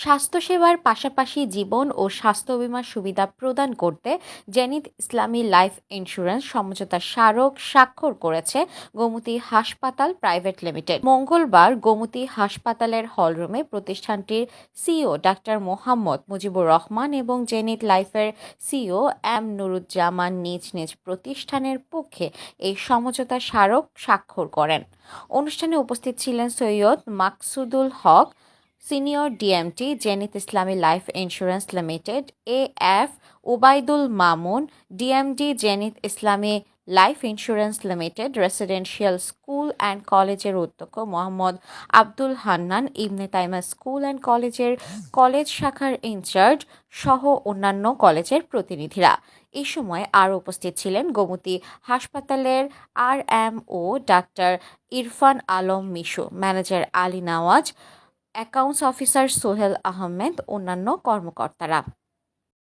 স্বাস্থ্যসেবার পাশাপাশি জীবন ও স্বাস্থ্য বীমা সুবিধা প্রদান করতে জেনিত ইসলামী লাইফ ইন্স্যুরেন্স সমঝোতা স্মারক স্বাক্ষর করেছে গোমতী হাসপাতাল প্রাইভেট লিমিটেড। মঙ্গলবার গোমতী হাসপাতালের হলরুমে প্রতিষ্ঠানটির সিইও ডাক্তার মোহাম্মদ মুজিবুর রহমান এবং জেনিত লাইফের সিইও এম নুরুজ্জামান নিজ নিজ প্রতিষ্ঠানের পক্ষে এই সমঝোতা স্মারক স্বাক্ষর করেন। অনুষ্ঠানে উপস্থিত ছিলেন Syed Maksudul Haque senior DMT Zenith Islami life insurance limited A F Obaidul Mamun DMD Zenith Islami life insurance limited, residential school and কলেজের অধ্যক্ষ মোহাম্মদ আব্দুল হান্নান, ইবনে তাইমা স্কুল অ্যান্ড কলেজের কলেজ শাখার ইনচার্জ সহ অন্যান্য কলেজের প্রতিনিধিরা। এ সময় আরও উপস্থিত ছিলেন গোমতী হাসপাতালের R M O doctor Irfan Alam Mishu, manager Ali Nawaz accounts officer Sohel Ahmed অন্যান্য কর্মকর্তারা।